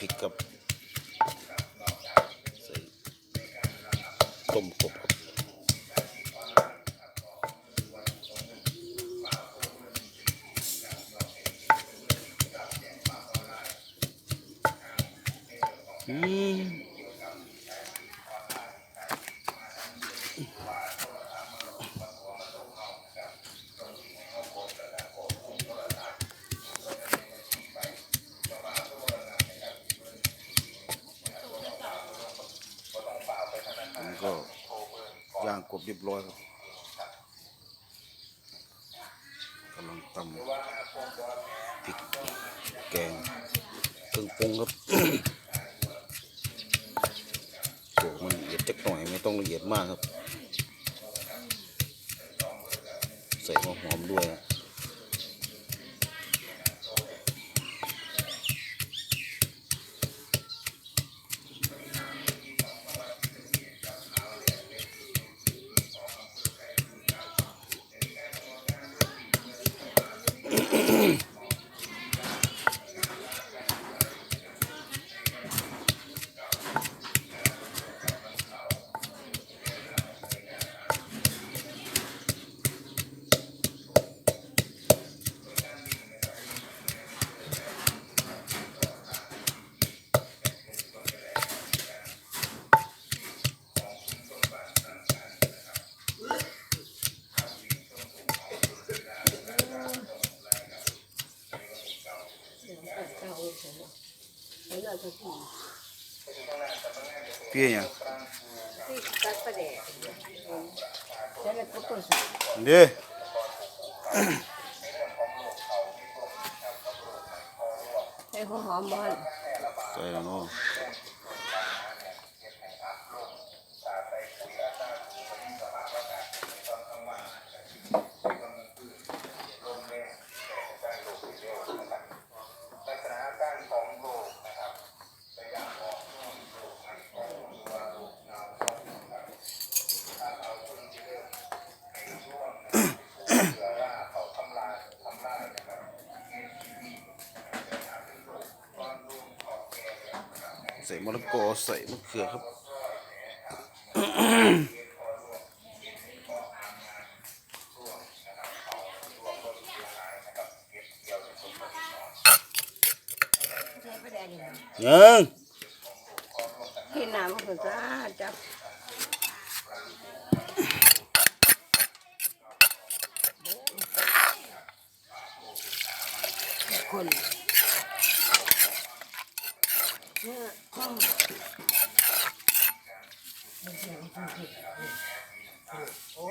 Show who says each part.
Speaker 1: พริกกับใส่ต้มกบครับอืม ผมก็ย่างกบเรียบร้อยครับกำลังตำพริกแกงเครื่องปรุงครับโขลกมันละเอียดจักหน่อยไม่ต้องละเอียดมากครับ ใส่หัวหอมด้วยนะ เพี่ยัง
Speaker 2: ตัดประเดี๋ยวแล้วก็ตัวสุด
Speaker 1: เด้
Speaker 2: ให้หัวหอมบอล
Speaker 1: ใส่แล้วเนาะ ส่มะละกอใส่มะเขือครับ
Speaker 2: ใช้ประเดี๋ยวนี่
Speaker 1: ยัง
Speaker 2: ที่น้ำมันก็จะจับคน เนี่ยโอ้